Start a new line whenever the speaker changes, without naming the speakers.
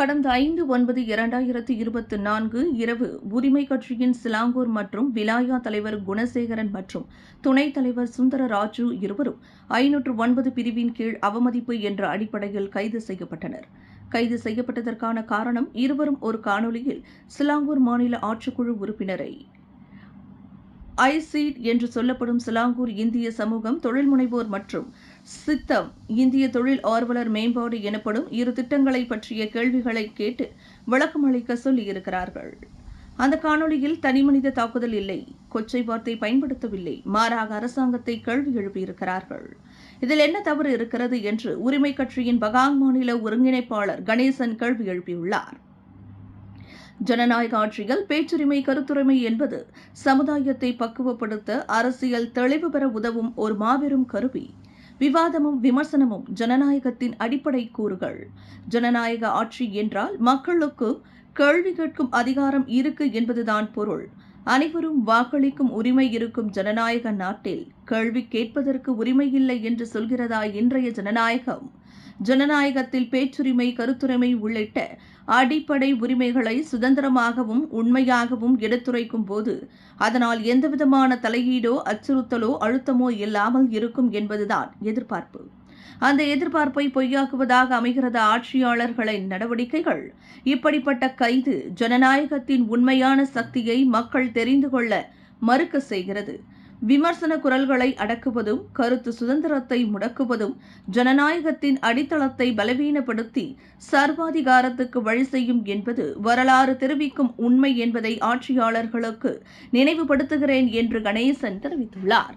கடந்த ஐந்து ஒன்பது இரண்டாயிரத்து இருபத்தி நான்கு இரவு உரிமை கட்சியின் சிலாங்கூர் மற்றும் விலாயா தலைவர் குணசேகரன் மற்றும் துணைத் தலைவர் சுந்தர ராஜு இருவரும் ஐநூற்று ஒன்பது பிரிவின் கீழ் அவமதிப்பு என்ற அடிப்படையில் கைது செய்யப்பட்டனர். கைது செய்யப்பட்டதற்கான காரணம் இருவரும் ஒரு காணொலியில் சிலாங்கூர் மாநில ஆட்சிக்குழு உறுப்பினரை ஐசீட் என்று சொல்லப்படும் சிலாங்கூர் இந்திய சமூகம் தொழில் முனைவோர் மற்றும் சித்தம் இந்திய தொழில் ஆர்வலர் மேம்பாடு எனப்படும் இரு திட்டங்களை பற்றிய கேள்விகளை கேட்டு விளக்கம் அளிக்க சொல்லியிருக்கிறார்கள். அந்த காணொளியில் தனிமனித தாக்குதல் இல்லை கொச்சை வார்த்தை பயன்படுத்தவில்லை மாறாக அரசாங்கத்தை கேள்வி எழுப்பியிருக்கிறார்கள். இதில் என்ன தவறு இருக்கிறது என்று உரிமை கட்சியின் பகாங் மாநில ஒருங்கிணைப்பாளர் கணேசன் கேள்வி எழுப்பியுள்ளார். ஜனநாயக ஆட்சியில் பேச்சுரிமை கருத்துரிமை என்பது சமுதாயத்தை பக்குவப்படுத்த அரசியல் தெளிவு பெற உதவும் ஒரு மாபெரும் கருவி. விவாதமும் விமர்சனமும் ஜனநாயகத்தின் அடிப்படை கூறுகள். ஜனநாயக ஆட்சி என்றால் மக்களுக்கு கேள்வி கேட்கும் அதிகாரம் இருக்கு என்பதுதான் பொருள். அனைவரும் வாக்களிக்கும் உரிமை இருக்கும் ஜனநாயக நாட்டில் கேள்வி கேட்பதற்கு உரிமை இல்லை என்று சொல்கிறதா இன்றைய ஜனநாயகம்? ஜனநாயகத்தில் பேச்சுரிமை கருத்துரிமை உள்ளிட்ட அடிப்படை உரிமைகளை சுதந்திரமாகவும் உண்மையாகவும் எடுத்துரைக்கும் போது அதனால் எந்தவிதமான தலையீடோ அச்சுறுத்தலோ அழுத்தமோ இல்லாமல் இருக்கும் என்பதுதான் எதிர்பார்ப்பு. அந்த எதிர்பார்ப்பை பொய்யாக்குவதாக அமைகிறது ஆட்சியாளர்களின் நடவடிக்கைகள்? இப்படிப்பட்ட கைது ஜனநாயகத்தின் உண்மையான சக்தியை மக்கள் தெரிந்து கொள்ள மறுக்க செய்கிறது. விமர்சன குரல்களை அடக்குவதும் கருத்து சுதந்திரத்தை முடக்குவதும் ஜனநாயகத்தின் அடித்தளத்தை பலவீனப்படுத்தி சர்வாதிகாரத்துக்கு வழி செய்யும் என்பது வரலாறு தெரிவிக்கும் உண்மை என்பதை ஆட்சியாளர்களுக்கு நினைவுபடுத்துகிறேன் என்று கணேசன் தெரிவித்துள்ளார்.